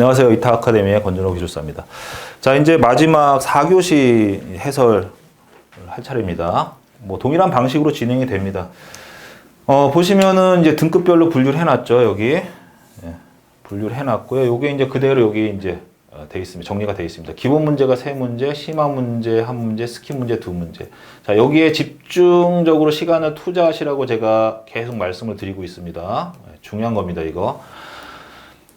안녕하세요. 이타 아카데미의 권준호 기술사입니다. 자, 이제 마지막 4교시 해설 할 차례입니다. 뭐 동일한 방식으로 진행이 됩니다. 어, 보시면은 이제 등급별로 분류를 해 놨죠. 여기 예, 분류를 해 놨고요. 요게 이제 그대로 여기 이제 어, 돼 있습니다. 정리가 돼 있습니다. 기본 문제가 세 문제, 심화 문제 한 문제, 스키 문제 두 문제. 자, 여기에 집중적으로 시간을 투자하시라고 제가 계속 말씀을 드리고 있습니다. 예, 중요한 겁니다, 이거.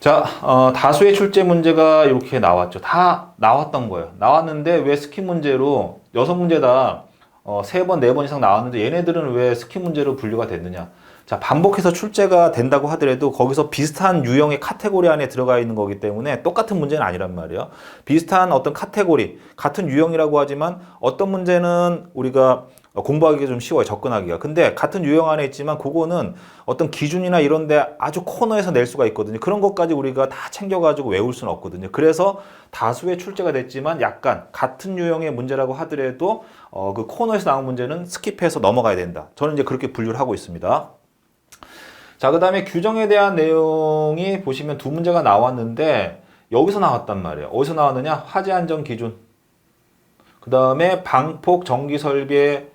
자, 어, 다수의 출제 문제가 이렇게 나왔죠. 다 나왔던 거예요. 나왔는데 왜 스키 문제로 여섯 문제 다 어, 세 번, 네 번 이상 나왔는데 얘네들은 왜 스키 문제로 분류가 됐느냐? 자, 반복해서 출제가 된다고 하더라도 거기서 비슷한 유형의 카테고리 안에 들어가 있는 거기 때문에 똑같은 문제는 아니란 말이에요. 비슷한 어떤 카테고리, 같은 유형이라고 하지만 어떤 문제는 우리가 공부하기가 좀 쉬워요, 접근하기가. 근데 같은 유형 안에 있지만 그거는 어떤 기준이나 이런 데 아주 코너에서 낼 수가 있거든요. 그런 것까지 우리가 다 챙겨가지고 외울 수는 없거든요. 그래서 다수의 출제가 됐지만 약간 같은 유형의 문제라고 하더라도 어, 그 코너에서 나온 문제는 스킵해서 넘어가야 된다. 저는 이제 그렇게 분류를 하고 있습니다. 자, 그 다음에 규정에 대한 내용이 보시면 두 문제가 나왔는데 여기서 나왔단 말이에요. 어디서 나왔느냐? 화재 안전 기준. 그 다음에 방폭 전기 설계 에,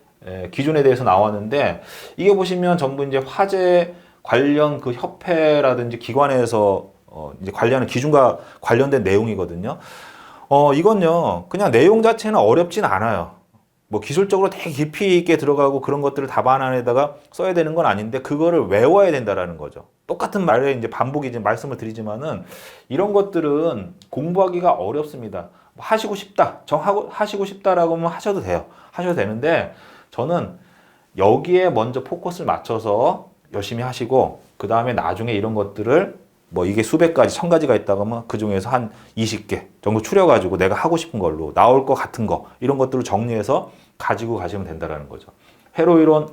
기준에 대해서 나왔는데 이게 보시면 전부 이제 화재 관련 그 협회라든지 기관에서 어, 이제 관리하는 기준과 관련된 내용이거든요. 어, 이건요, 그냥 내용 자체는 어렵진 않아요. 뭐 기술적으로 되게 깊이 있게 들어가고 그런 것들을 답안 안에다가 써야 되는 건 아닌데 그거를 외워야 된다라는 거죠. 똑같은 말에 이제 반복이지 말씀을 드리지만은 이런 것들은 공부하기가 어렵습니다. 뭐 하시고 싶다, 정하고 하시고 싶다라고 하면 하셔도 돼요. 하셔도 되는데 저는 여기에 먼저 포커스를 맞춰서 열심히 하시고 그 다음에 나중에 이런 것들을 뭐 이게 수백 가지, 천 가지가 있다고 하면 그 중에서 한 20개 정도 추려가지고 내가 하고 싶은 걸로 나올 것 같은 거 이런 것들을 정리해서 가지고 가시면 된다라는 거죠. 회로 이론,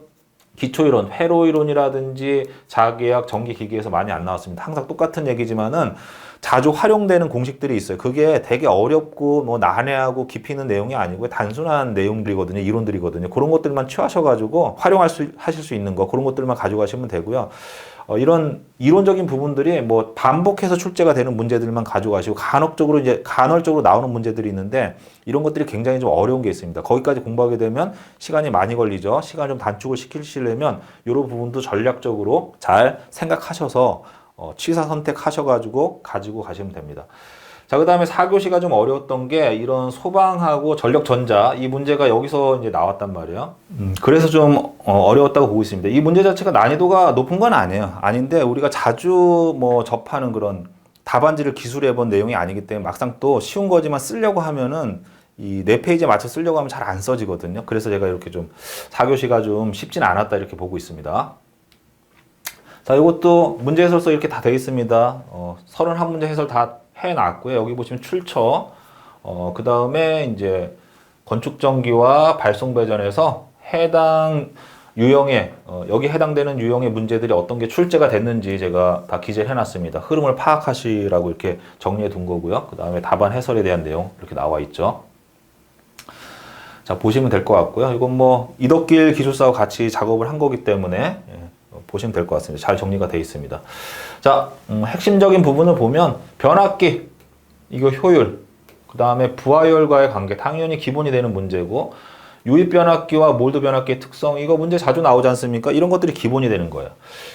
기초 이론, 회로 이론이라든지 자계약, 전기기기에서 많이 안 나왔습니다. 항상 똑같은 얘기지만은 자주 활용되는 공식들이 있어요. 그게 되게 어렵고 뭐 난해하고 깊이 있는 내용이 아니고 단순한 내용들이거든요. 이론들이거든요. 그런 것들만 취하셔가지고 활용할 수 하실 수 있는 거 그런 것들만 가져가시면 되고요. 어, 이런 이론적인 부분들이 뭐 반복해서 출제가 되는 문제들만 가져가시고 간혹적으로 이제 간헐적으로 나오는 문제들이 있는데 이런 것들이 굉장히 좀 어려운 게 있습니다. 거기까지 공부하게 되면 시간이 많이 걸리죠. 시간 좀 단축을 시키시려면 이런 부분도 전략적으로 잘 생각하셔서 어, 취사 선택하셔가지고 가지고 가시면 됩니다. 자, 그 다음에 4교시가 좀 어려웠던 게 이런 소방하고 전력전자 이 문제가 여기서 이제 나왔단 말이에요. 음, 그래서 좀 어, 어려웠다고 보고 있습니다. 이 문제 자체가 난이도가 높은 건 아니에요. 아닌데 우리가 자주 뭐 접하는 그런 답안지를 기술해 본 내용이 아니기 때문에 막상 또 쉬운 거지만 쓰려고 하면은 이 네 페이지에 맞춰 쓰려고 하면 잘 안 써지거든요. 그래서 제가 이렇게 좀 4교시가 좀 쉽진 않았다 이렇게 보고 있습니다. 자, 이것도 문제 해설서 이렇게 다 되어 있습니다. 어, 31문제 해설 다 해놨고요. 여기 보시면 출처, 어, 그 다음에 이제 건축전기와 발송배전에서 해당 유형의, 어, 여기 해당되는 유형의 문제들이 어떤 게 출제가 됐는지 제가 다 기재를 해놨습니다. 흐름을 파악하시라고 이렇게 정리해 둔 거고요. 그 다음에 답안 해설에 대한 내용 이렇게 나와 있죠. 자, 보시면 될 것 같고요. 이건 뭐, 이덕길 기술사와 같이 작업을 한 거기 때문에, 예, 보시면 될 것 같습니다. 잘 정리가 되어 있습니다. 자, 음, 핵심적인 부분을 보면 변압기, 이거 효율, 그 다음에 부하열과의 관계, 당연히 기본이 되는 문제고 유입 변압기와 몰드 변압기의 특성, 이거 문제 자주 나오지 않습니까? 이런 것들이 기본이 되는 거예요.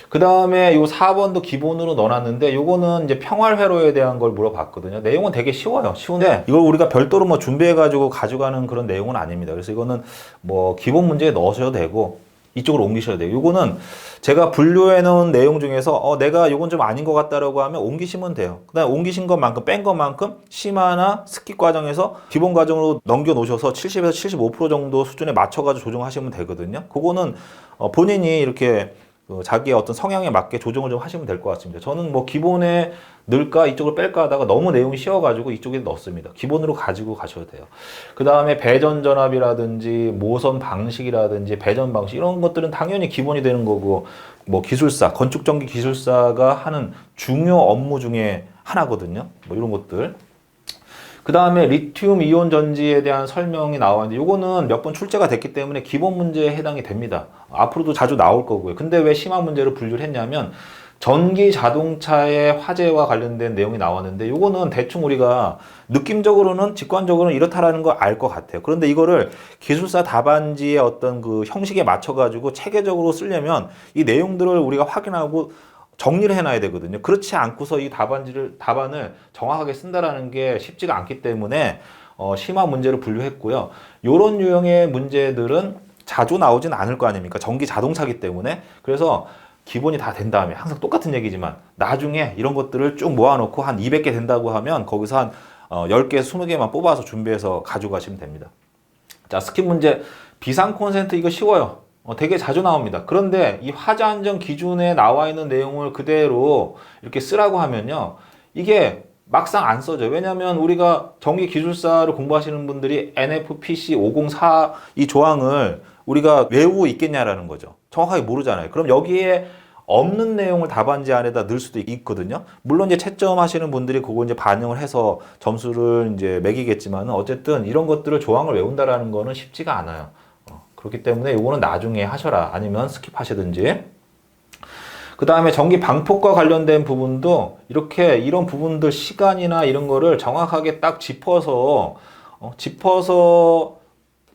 그 다음에 요 4번도 기본으로 넣어놨는데 요거는 이제 평활 회로에 대한 걸 물어봤거든요. 내용은 되게 쉬워요. 쉬운데 이걸 우리가 별도로 뭐 준비해가지고 가져가는 그런 내용은 아닙니다. 그래서 이거는 뭐 기본 문제에 넣으셔도 되고 이쪽으로 옮기셔야 돼요. 이거는 제가 분류해 놓은 내용 중에서 어, 내가 이건 좀 아닌 것 같다라고 하면 옮기시면 돼요. 그다음 옮기신 것만큼 뺀 것만큼 심화나 스킵 과정에서 기본 과정으로 넘겨 놓으셔서 70에서 75% 정도 수준에 맞춰 가지고 조정하시면 되거든요. 그거는 어, 본인이 이렇게 그 자기의 어떤 성향에 맞게 조정을 좀 하시면 될 것 같습니다. 저는 뭐 기본에 넣을까 이쪽을 뺄까 하다가 너무 내용이 쉬워가지고 이쪽에 넣습니다. 기본으로 가지고 가셔도 돼요. 그 다음에 배전 전압이라든지 모선 방식이라든지 배전 방식 이런 것들은 당연히 기본이 되는 거고 뭐 기술사 건축 전기 기술사가 하는 중요 업무 중에 하나거든요. 뭐 이런 것들 그 다음에 리튬 이온 전지에 대한 설명이 나왔는데 이거는 몇 번 출제가 됐기 때문에 기본 문제에 해당이 됩니다. 앞으로도 자주 나올 거고요. 근데 왜 심화 문제를 분류를 했냐면 전기 자동차의 화재와 관련된 내용이 나왔는데 요거는 대충 우리가 느낌적으로는 직관적으로는 이렇다라는 걸 알 것 같아요. 그런데 이거를 기술사 답안지의 어떤 그 형식에 맞춰 가지고 체계적으로 쓰려면 이 내용들을 우리가 확인하고 정리를 해놔야 되거든요. 그렇지 않고서 이 답안지를 답안을 정확하게 쓴다라는 게 쉽지가 않기 때문에 어, 심화 문제를 분류했고요. 요런 유형의 문제들은 자주 나오진 않을 거 아닙니까? 전기 자동차기 때문에 그래서 기본이 다 된 다음에 항상 똑같은 얘기지만 나중에 이런 것들을 쭉 모아놓고 한 200개 된다고 하면 거기서 한 어, 10개, 20개만 뽑아서 준비해서 가져가시면 됩니다. 자, 스킵 문제. 비상 콘센트 이거 쉬워요. 어, 되게 자주 나옵니다. 그런데 이 화재 안전 기준에 나와 있는 내용을 그대로 이렇게 쓰라고 하면요. 이게 막상 안 써져요. 왜냐하면 우리가 전기 기술사를 공부하시는 분들이 NFPC 504 이 조항을 우리가 외우고 있겠냐라는 거죠. 정확하게 모르잖아요. 그럼 여기에 없는 내용을 답안지 안에다 넣을 수도 있거든요. 물론 이제 채점 하시는 분들이 그거 이제 반영을 해서 점수를 이제 매기겠지만 어쨌든 이런 것들을 조항을 외운다라는 거는 쉽지가 않아요. 어, 그렇기 때문에 이거는 나중에 하셔라. 아니면 스킵하시든지. 그 다음에 전기 방폭과 관련된 부분도 이렇게 이런 부분들 시간이나 이런 거를 정확하게 딱 짚어서 어, 짚어서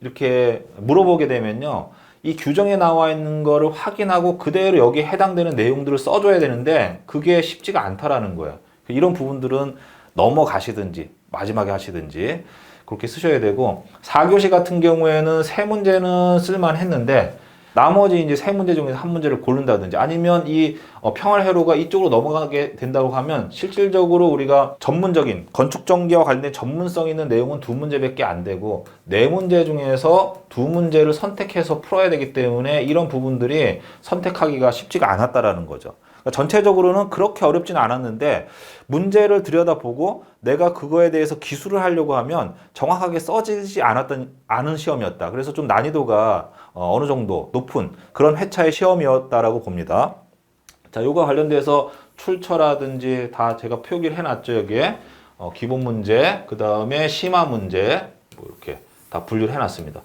이렇게 물어보게 되면요. 이 규정에 나와 있는 거를 확인하고 그대로 여기에 해당되는 내용들을 써줘야 되는데 그게 쉽지가 않다라는 거예요. 이런 부분들은 넘어가시든지 마지막에 하시든지 그렇게 쓰셔야 되고 4교시 같은 경우에는 세 문제는 쓸만 했는데 나머지 이제 세 문제 중에서 한 문제를 고른다든지 아니면 이 어, 평활회로가 이쪽으로 넘어가게 된다고 하면 실질적으로 우리가 전문적인 건축 전기와 관련된 전문성 있는 내용은 두 문제밖에 안 되고 네 문제 중에서 두 문제를 선택해서 풀어야 되기 때문에 이런 부분들이 선택하기가 쉽지가 않았다라는 거죠. 그러니까 전체적으로는 그렇게 어렵지는 않았는데 문제를 들여다보고 내가 그거에 대해서 기술을 하려고 하면 정확하게 써지지 않았던 않은 시험이었다. 그래서 좀 난이도가 어, 어느 정도 높은 그런 회차의 시험이었다라고 봅니다. 자, 요거 관련돼서 출처라든지 다 제가 표기를 해놨죠 여기에 어, 기본 문제, 그 다음에 심화 문제 뭐 이렇게 다 분류를 해놨습니다.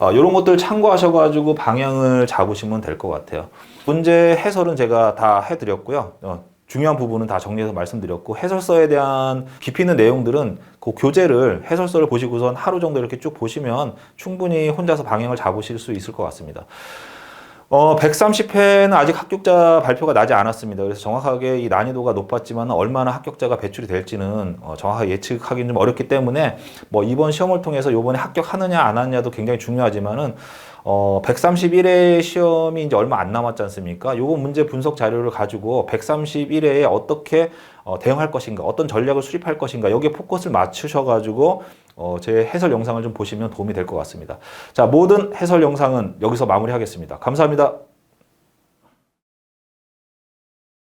어, 이런 것들 참고하셔가지고 방향을 잡으시면 될 것 같아요. 문제 해설은 제가 다 해드렸고요. 어, 중요한 부분은 다 정리해서 말씀드렸고 해설서에 대한 깊이 있는 내용들은 그 교재를 해설서를 보시고선 하루 정도 이렇게 쭉 보시면 충분히 혼자서 방향을 잡으실 수 있을 것 같습니다. 어, 130회는 아직 합격자 발표가 나지 않았습니다. 그래서 정확하게 이 난이도가 높았지만 얼마나 합격자가 배출이 될지는 어, 정확하게 예측하기는 좀 어렵기 때문에 뭐 이번 시험을 통해서 요번에 합격하느냐 안 하느냐도 굉장히 중요하지만은 어, 131회 시험이 이제 얼마 안 남았지 않습니까? 요거 문제 분석 자료를 가지고 131회에 어떻게 어, 대응할 것인가, 어떤 전략을 수립할 것인가, 여기에 포커스를 맞추셔가지고 어, 제 해설 영상을 좀 보시면 도움이 될 것 같습니다. 자, 모든 해설 영상은 여기서 마무리하겠습니다. 감사합니다.